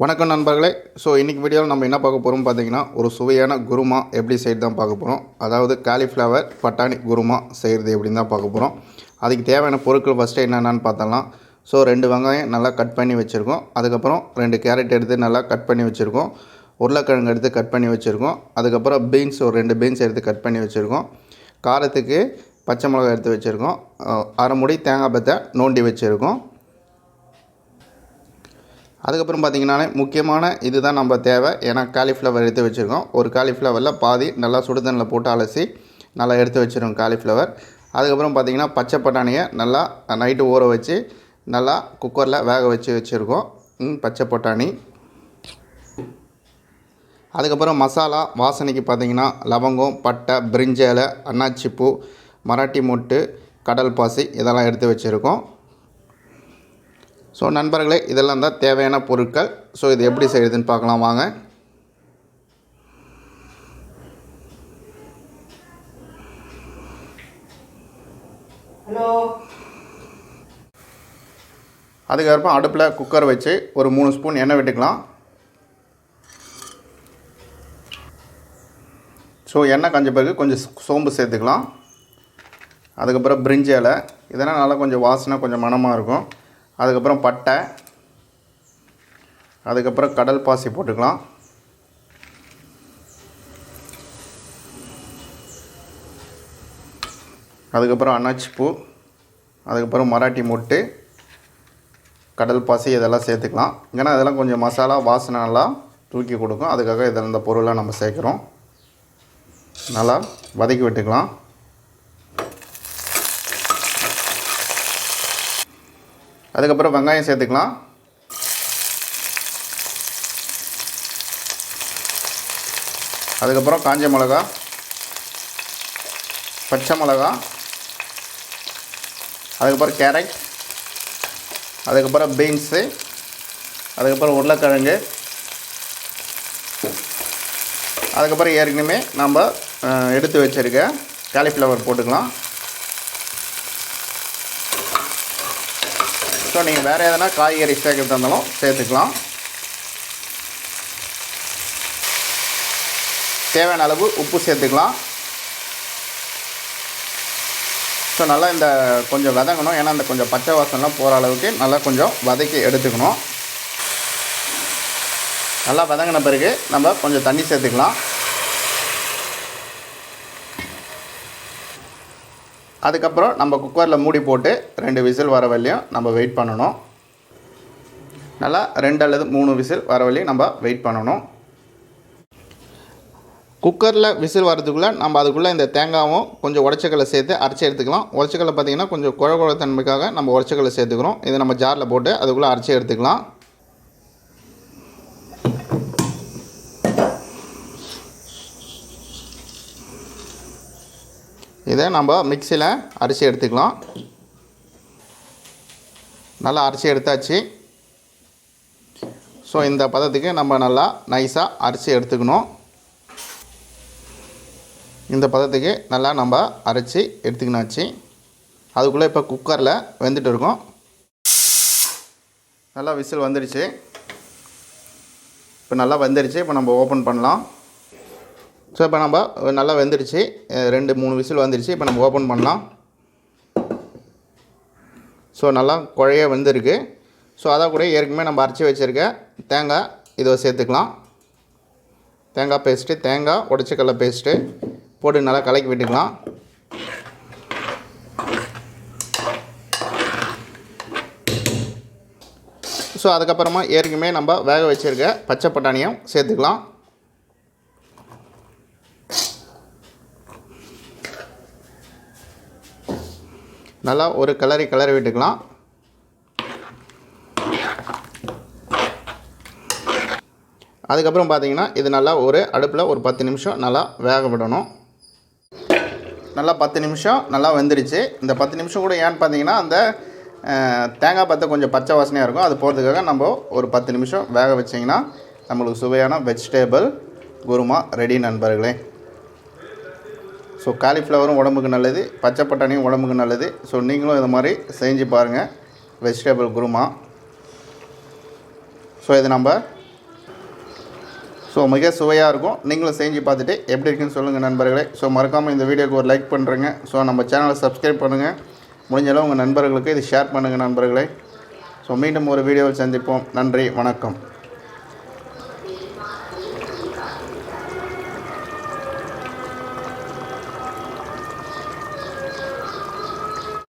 வணக்கம் நண்பர்களே. ஸோ இன்றைக்கி வீடியோவில் நம்ம என்ன பார்க்க போகிறோம் பார்த்தீங்கன்னா ஒரு சுவையான குருமா எப்படி செய்து தான் பார்க்க போகிறோம் அதாவது காலிஃப்ளவர் பட்டாணி குருமா செய்கிறது எப்படின்னு தான் பார்க்க போகிறோம் அதுக்கு தேவையான பொருட்கள் ஃபஸ்ட்டு என்னென்னு பார்த்தலாம் ஸோ ரெண்டு வெங்காயம் நல்லா கட் பண்ணி வச்சுருக்கோம். அதுக்கப்புறம் ரெண்டு கேரட் எடுத்து நல்லா கட் பண்ணி வச்சுருக்கோம். உருளைக்கிழங்கு எடுத்து கட் பண்ணி வச்சுருக்கோம். அதுக்கப்புறம் பீன்ஸ் ஒரு ரெண்டு பீன்ஸ் எடுத்து கட் பண்ணி வச்சுருக்கோம். காரத்துக்கு பச்சை மிளகாய் எடுத்து வச்சுருக்கோம். அரை முடி தேங்காய் பத்தை நோண்டி வச்சுருக்கோம். அதுக்கப்புறம் பார்த்திங்கன்னா முக்கியமான இதுதான் நம்ம தேவை. ஏன்னா காலிஃப்ளவர் எடுத்து வச்சுருக்கோம். ஒரு காலிஃப்ளவரில் பாதி நல்லா சுடுதண்ணில் போட்டு அலசி நல்லா எடுத்து வச்சுருக்கோம் காலிஃப்ளவர் அதுக்கப்புறம் பார்த்திங்கன்னா பச்சை பட்டாணியை நல்லா நைட்டு ஊற வச்சு நல்லா குக்கரில் வேக வச்சு வச்சுருக்கோம். பச்சை பட்டாணி. அதுக்கப்புறம் மசாலா வாசனைக்கு பார்த்திங்கன்னா லவங்கம் பட்டை பிரிஞ்சலை அன்னாச்சிப்பூ மராட்டி மொட்டு கடல் பாசி இதெல்லாம் எடுத்து வச்சுருக்கோம். ஸோ நண்பர்களே இதெல்லாம் தான் தேவையான பொருட்கள். ஸோ இது எப்படி செய்யுதுன்னு பார்க்கலாம் வாங்க. ஹலோ அதுக்கப்புறம் அடுப்பில் குக்கர் வச்சு ஒரு மூணு ஸ்பூன் எண்ணெய் விட்டுக்கலாம். ஸோ எண்ணெய் கஞ்ச பிறகு கொஞ்சம் சோம்பு சேர்த்துக்கலாம். அதுக்கப்புறம் பிரிஞ்சி இலை இதெல்லாம் நல்லா கொஞ்சம் வாசனை கொஞ்சம் மணமாக இருக்கும். அதுக்கப்புறம் பட்டை அதுக்கப்புறம் கடல் பாசி போட்டுக்கலாம். அதுக்கப்புறம் அன்னாச்சிப்பூ அதுக்கப்புறம் மராட்டி மொட்டு கடல் பாசி இதெல்லாம் சேர்த்துக்கலாம். ஏன்னா இதெல்லாம் கொஞ்சம் மசாலா வாசனை நல்லா தூக்கி கொடுக்கும். அதுக்காக இதில் இந்த பொருளை நம்ம சேர்க்குறோம். நல்லா வதக்கி விட்டுக்கலாம். அதுக்கப்புறம் வெங்காயம் சேர்த்துக்கலாம். அதுக்கப்புறம் காஞ்ச மிளகா பச்சை மிளகா அதுக்கப்புறம் கேரட் அதுக்கப்புறம் பீன்ஸு அதுக்கப்புறம் உருளைக்கிழங்கு அதுக்கப்புறம் ஏற்கனவே நம்ம எடுத்து வச்சுருக்க காலிஃப்ளவர் போட்டுக்கலாம். ஸோ நீங்கள் வேறு எதனா காய்கறி சேர்க்கறதா இருந்தாலும் சேர்த்துக்கலாம். தேவையான அளவு உப்பு சேர்த்துக்கலாம். ஸோ நல்லா இந்த கொஞ்சம் வதங்கணும். ஏன்னா இந்த கொஞ்சம் பச்சை வாசனைலாம் போகிற அளவுக்கு நல்லா கொஞ்சம் வதக்கி எடுத்துக்கணும். நல்லா வதங்கின பிறகு நம்ம கொஞ்சம் தண்ணி சேர்த்துக்கலாம். அதுக்கப்புறம் நம்ம குக்கரில் மூடி போட்டு ரெண்டு விசில் வர வரலையும் நம்ம வெயிட் பண்ணணும். நல்லா ரெண்டு அல்லது மூணு விசில் வர வரலையும் நம்ம வெயிட் பண்ணணும். குக்கரில் விசில் வரதுக்குள்ளே நம்ம அதுக்குள்ளே இந்த தேங்காவும் கொஞ்சம் உடச்சக்கல்லை சேர்த்து அரைச்சி எடுத்துக்கலாம். உடச்சக்கல்லை பார்த்தீங்கன்னா கொஞ்சம் குழ குழ தன்மைக்காக நம்ம உடச்சக்கல்லை சேர்த்துக்கிறோம். இதை நம்ம ஜாரில் போட்டு அதுக்குள்ளே அரைச்சி எடுத்துக்கலாம். இதை நம்ம மிக்சியில் அரிசி எடுத்துக்கலாம். நல்லா அரிசி எடுத்தாச்சு. ஸோ இந்த பதத்துக்கு நம்ம நல்லா நைஸாக அரிசி எடுத்துக்கணும். இந்த பதத்துக்கு நல்லா நம்ம அரைச்சி எடுத்துக்கினாச்சு. அதுக்குள்ளே இப்போ குக்கரில் வெந்துட்டு இருக்கோம். நல்லா விசில் வந்துடுச்சு இப்போ நல்லா வந்துடுச்சு இப்போ நம்ம ஓப்பன் பண்ணலாம். ஸோ இப்போ நம்ம நல்லா வெந்துடுச்சு. ரெண்டு மூணு விசில் வந்துடுச்சு. இப்போ நம்ம ஓப்பன் பண்ணலாம். ஸோ நல்லா குழைய வெந்திருக்கு. ஸோ அதை கூட ஏற்கனவே நம்ம அரைச்சி வச்சுருக்க தேங்காய் இதை சேர்த்துக்கலாம். தேங்காய் பேஸ்ட்டு தேங்காய் உடச்சிக்கடலை பேஸ்ட்டு போட்டு நல்லா கலக்கி விட்டுக்கலாம். ஸோ அதுக்கப்புறமா ஏற்கனவே நம்ம வேக வச்சுருக்க பச்சை பட்டாணியும் சேர்த்துக்கலாம். நல்லா ஒரு கிளறி கிளறி விட்டுக்கலாம். அதுக்கப்புறம் பார்த்தீங்கன்னா இது நல்லா ஒரு அடுப்பில் ஒரு பத்து நிமிஷம் நல்லா வேக விடணும். நல்லா பத்து நிமிஷம் நல்லா வெந்துருச்சு. இந்த பத்து நிமிஷம் கூட ஏன்னு பார்த்தீங்கன்னா அந்த தேங்காய் பற்ற கொஞ்சம் பச்சை வாசனையாக இருக்கும். அது போகிறதுக்காக நம்ம ஒரு பத்து நிமிஷம் வேக வச்சிங்கன்னா நம்மளுக்கு சுவையான வெஜிடேபிள் குருமா ரெடி நண்பர்களே. ஸோ காலிஃப்ளவரும் உடம்புக்கு நல்லது பச்சை பட்டாணியும் உடம்புக்கு நல்லது. ஸோ நீங்களும் இது மாதிரி செஞ்சு பாருங்கள் வெஜிடபிள் குருமா. ஸோ இது நம்ம ஸோ மிக சுவையாக இருக்கும். நீங்களும் செஞ்சு பார்த்துட்டு எப்படி இருக்குன்னு சொல்லுங்கள் நண்பர்களே. ஸோ மறக்காமல் இந்த வீடியோக்கு ஒரு லைக் பண்ணுறேங்க ஸோ நம்ம சேனலை சப்ஸ்கிரைப் பண்ணுங்கள் முடிஞ்ச அளவு உங்கள் நண்பர்களுக்கு இது ஷேர் பண்ணுங்கள் நண்பர்களே. ஸோ மீண்டும் ஒரு வீடியோவில் சந்திப்போம். நன்றி வணக்கம்.